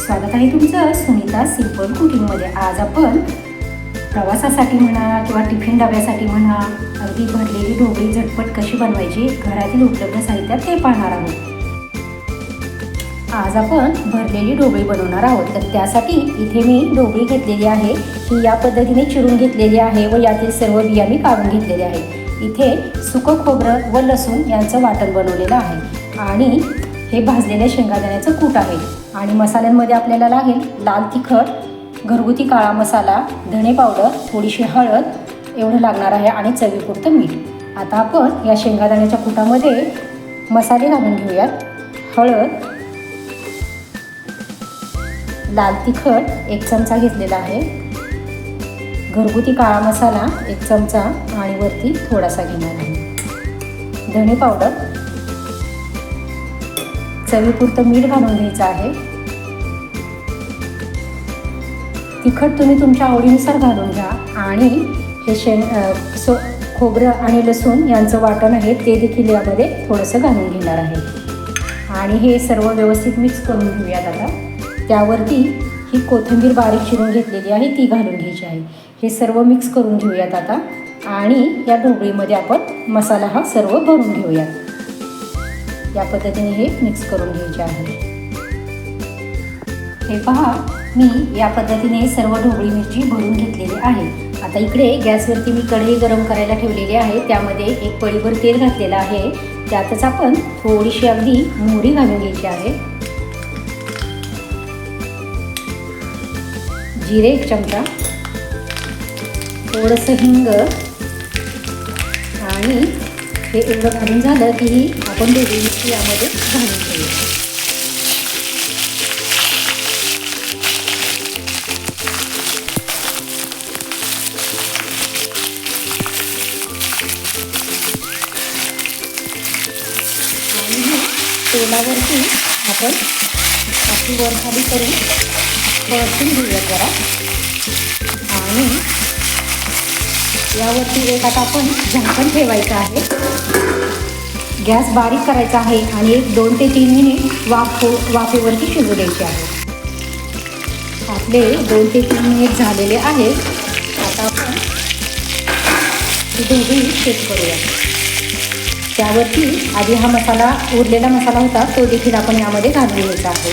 स्वागत आहे तुमचं सुनीता सिंपल कुकिंगमध्ये. आज आपण प्रवासासाठी म्हणा किंवा टिफिन डब्यासाठी म्हणा अगदी भरलेली ढोबळी झटपट कशी बनवायची घरातील उपलब्ध साहित्यात ते पाहणार आहोत. आज आपण भरलेली ढोबळी बनवणार आहोत. तर त्यासाठी इथे मी ढोबळी घेतलेली आहे. ही या पद्धतीने चिरून घेतलेली आहे व यातील सर्व बिया मी काढून घेतलेले आहे. इथे सुकं खोबरं व लसूण यांचं वाटण बनवलेलं आहे. आणि हे भाजलेल्या शेंगादाण्याचं कूट आहे. आणि मसाल्यांमध्ये आपल्याला लागेल लाल तिखट घरगुती काळा मसाला धणे पावडर थोडीशी हळद एवढं लागणार आहे आणि चवीपुरतं मीठ. आता आपण या शेंगादाण्याच्या कुटामध्ये मसाले घालून घेऊयात. हळद लाल तिखट एक चमचा घेतलेला आहे. घरगुती काळा मसाला एक चमचा आणि वरती थोडासा घेणार आहे. धणे पावडर चवीपुरतं मीठ घालून घ्यायचं आहे. तिखट तुम्ही तुमच्या आवडीनुसार घालून घ्या आणि हे शेण सो खोबरं आणि लसूण यांचं वाटण आहे ते देखील यामध्ये थोडंसं घालून घेणार आहे. आणि हे सर्व व्यवस्थित मिक्स करून घेऊयात आता. त्यावरती ही कोथिंबीर बारीक चिरून घेतलेली आहे ती घालून घ्यायची आहे. हे सर्व मिक्स करून घेऊयात आता. आणि या ढोबळीमध्ये आपण मसाला हा सर्व भरून घेऊयात. या पद्धतीने हे मिक्स करून घ्यायचे आहे. हे पहा मी या पद्धतीने सर्व ढोबळी मिरची भरून घेतलेली आहे. आता इकडे गॅसवरती मी कढई गरम करायला ठेवलेली आहे. त्यामध्ये एक पळीभर तेल घातलेलं आहे. त्यातच आपण थोडीशी अगदी मोहरी घालून घ्यायची आहे. जिरे एक चमचा. थोडंसं हिंग. आणि हे एवढं घालून झालं की आपण ढोबळी यामध्ये घालून ठेवूया तेलावरती आपण अशी वर खाली करून परतून घेऊया जरा. आणि यावरती एक आता आपण झाकण ठेवायचं आहे. गॅस बारीक करायचा आहे आणि एक दोन ते तीन मिनिट वाफ हो-, वाफेवरती शिजू द्यायचे आहे. आपले दोन ते तीन मिनिट झालेले आहेत. आता आपण ही शेक करूया. त्यावरती आधी हा मसाला उरलेला मसाला होता तो देखील आपण यामध्ये घालून घ्यायचा आहे.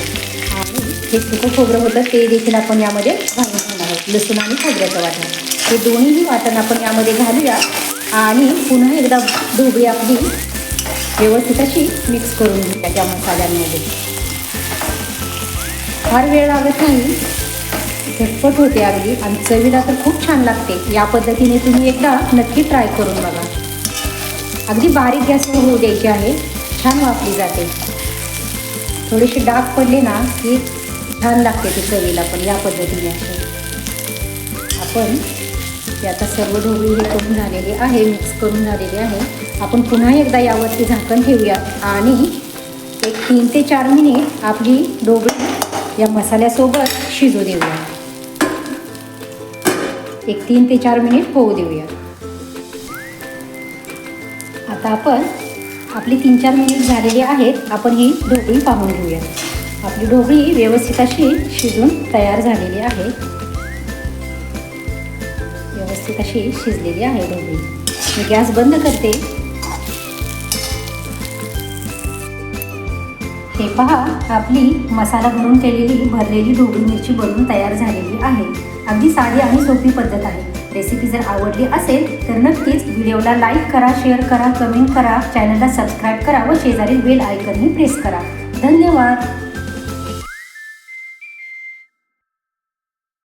आणि हे सुकं खोबरं होतं ते देखील आपण यामध्ये घालून घेणार आहोत. लसूण आणि खोबऱ्याचं वाटण. हे दोन्हीही वाटण आपण यामध्ये घालूया. आणि पुन्हा एकदा ढोबळी आपली व्यवस्थित अशी मिक्स करून घेऊया त्या मसाल्यांमध्ये. फार वेळ लागत नाही. झटपट होते अगदी. आणि चवीला तर खूप छान लागते. या पद्धतीने तुम्ही एकदा नक्की ट्राय करून बघा. अगदी बारीक गॅसवर होऊ द्यायची आहे. छान वापरली जाते. थोडेसे डाग पडले ना की छान लागते ती चवीला पण या पद्धतीने आपण आता सर्व ढोबळी हे करून झालेले आहे मिक्स करून झालेले आहे. आपण पुन्हा एकदा यावरती झाकण ठेवूया. आणि एक तीन ते चार मिनिट आपली ढोबळी या मसाल्यासोबत शिजू देऊया. एक तीन ते चार मिनिट होऊ देऊया. आता आपण आपली तीन चार मिनिट झालेली आहेत आपण ही ढोबळी पाहून घेऊया. आपली ढोबळी व्यवस्थित अशी शिजून तयार झालेली आहे. व्यवस्थित अशी शिजलेली आहे ढोबळी मी गॅस बंद करते. हे पहा आपली मसाला भरून केलेली भरलेली ढोबळी मिरची बनवून तयार झालेली आहे. अगदी साधी आणि सोपी पद्धत आहे. रेसिपी जर आवडली असेल तर नक्कीच व्हिडिओला लाईक करा शेअर करा कमेंट करा चॅनलला सबस्क्राईब करा व शेजारील बेल आयकनही प्रेस करा. धन्यवाद!